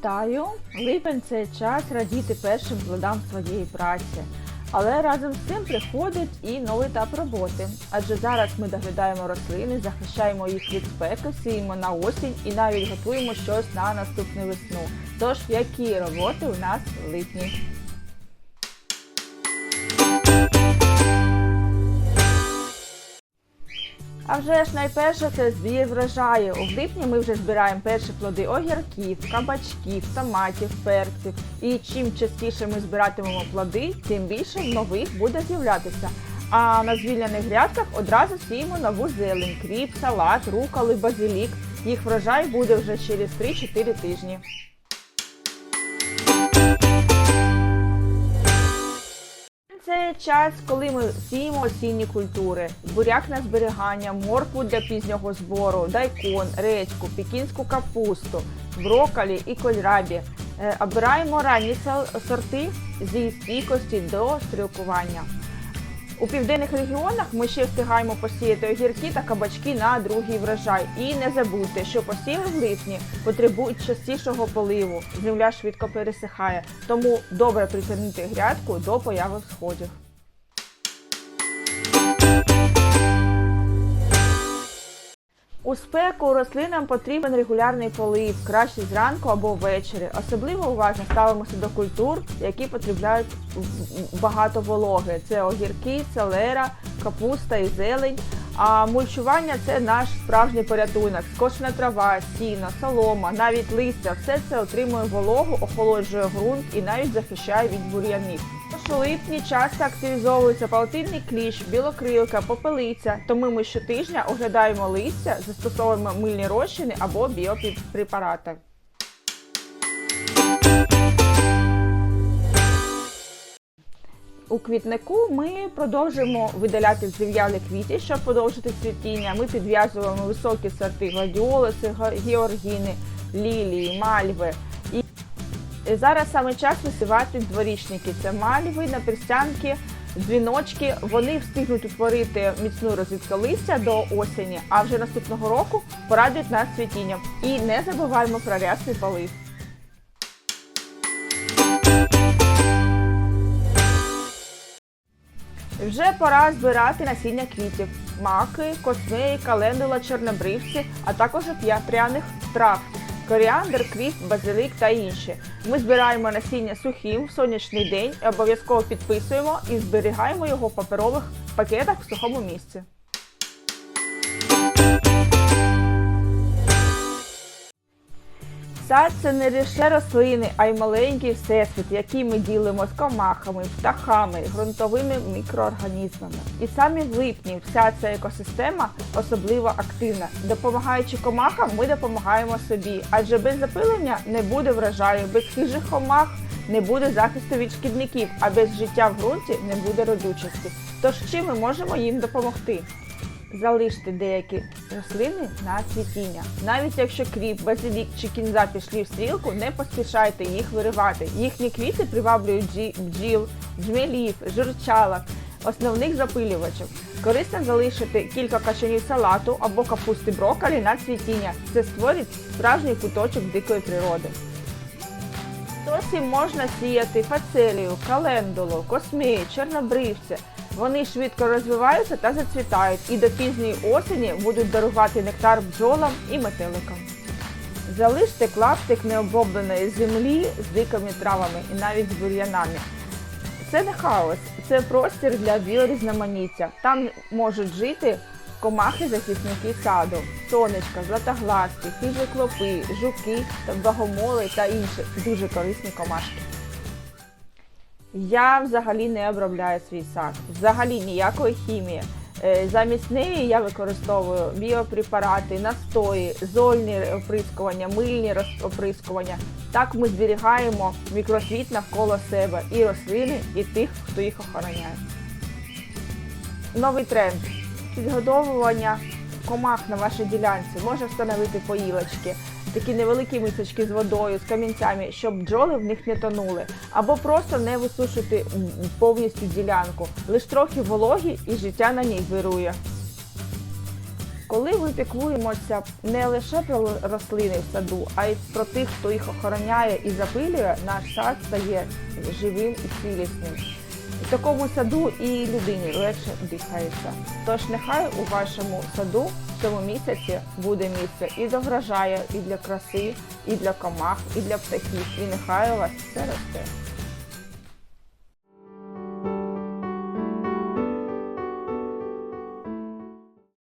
Вітаю! Липень це час радіти першим плодам своєї праці. Але разом з цим приходить і новий етап роботи. Адже зараз ми доглядаємо рослини, захищаємо їх від спеки, сіємо на осінь і навіть готуємо щось на наступну весну. Тож, які роботи у нас в липні? А вже ж найперше це збір врожаю. У липні ми вже збираємо перші плоди огірків, кабачків, томатів, перців. І чим частіше ми збиратимемо плоди, тим більше нових буде з'являтися. А на звільнених грядках одразу сіємо нову зелень, кріп, салат, руколи, базилік. Їх врожай буде вже через 3-4 тижні. Це час, коли ми сіємо осінні культури, буряк на зберігання, моркву для пізнього збору, дайкон, редьку, пекінську капусту, брокколі і кольрабі. Е, Обираємо ранні сорти зі стійкості до стрілкування. У південних регіонах ми ще встигаємо посіяти огірки та кабачки на другий врожай. І не забудьте, що посіви в липні потребують частішого поливу. Земля швидко пересихає, тому добре притягнути грядку до появи всходів. У спеку рослинам потрібен регулярний полив, краще зранку або ввечері. Особливо уважно ставимося до культур, які потребляють багато вологи. Це огірки, селера, капуста і зелень. А мульчування це наш справжній порятунок. Скошена трава, сіно, солома, навіть листя все це отримує вологу, охолоджує ґрунт і навіть захищає від бур'янів. У липні часто активізовується палатинний кліщ, білокрилка, попелиця. Тому ми щотижня оглядаємо листя, застосовуємо мильні розчини або біопрепарати. У квітнику ми продовжуємо видаляти зів'ялі квіти, щоб подовжити цвітіння. Ми підв'язуємо високі сорти гладіолуси, георгіни, лілії, мальви. І зараз саме час висівати дворічники. Це мальви, наперстянки, дзвіночки. Вони встигнуть утворити міцну розвідку листя до осені, а вже наступного року порадують нас цвітінням. І не забуваємо про рясний полив. Вже пора збирати насіння квітів, маки, космеї, календула, чорнобривці, а також п'я- пряних трав, коріандр, квіт, базилик та інші. Ми збираємо насіння сухим в сонячний день, обов'язково підписуємо і зберігаємо його в паперових пакетах в сухому місці. Сад це не лише рослини, а й маленький всесвіт, який ми ділимо з комахами, птахами, ґрунтовими мікроорганізмами. І саме в липні вся ця екосистема особливо активна. Допомагаючи комахам, ми допомагаємо собі, адже без запилення не буде врожаю, без хижих комах не буде захисту від шкідників, а без життя в ґрунті не буде родючості. Тож чим ми можемо їм допомогти? Залиште деякі рослини на цвітіння. Навіть якщо кріп, базилік чи кінза пішли в стрілку, не поспішайте їх виривати. Їхні квіти приваблюють бджіл, джмелів, журчалок, основних запилювачів. Корисно залишити кілька качанів салату або капусти брокколі на цвітіння. Це створить справжній куточок дикої природи. Досі можна сіяти фацелію, календулу, космеї, чорнобривці. Вони швидко розвиваються та зацвітають і до пізньої осені будуть дарувати нектар бджолам і метеликам. Залиште клаптик необробленої землі з дикими травами і навіть з бур'янами. Це не хаос, це простір для біорізноманіття. Там можуть жити комахи-захисники саду, сонечка, златоглазки, хижі клопи, жуки, та багомоли та інші дуже корисні комашки. Я взагалі не обробляю свій сад, взагалі ніякої хімії. Е, Замість неї я використовую біопрепарати, настої, зольні оприскування, мильні оприскування. Так ми зберігаємо мікросвіт навколо себе і рослини, і тих, хто їх охороняє. Новий тренд. Підгодовування комах на вашій ділянці може встановити поїлочки, такі невеликі мисочки з водою, з камінцями, щоб бджоли в них не тонули, або просто не висушити повністю ділянку. Лиш трохи вологі і життя на ній вирує. Коли ми піклуємося не лише про рослини в саду, а й про тих, хто їх охороняє і запилює, наш сад стає живим і цілісним. В такому саду і людині легше дихається. Тож нехай у вашому саду в цьому місяці буде місце і до врожаю, і для краси, і для комах, і для птахів. І нехай у вас все росте.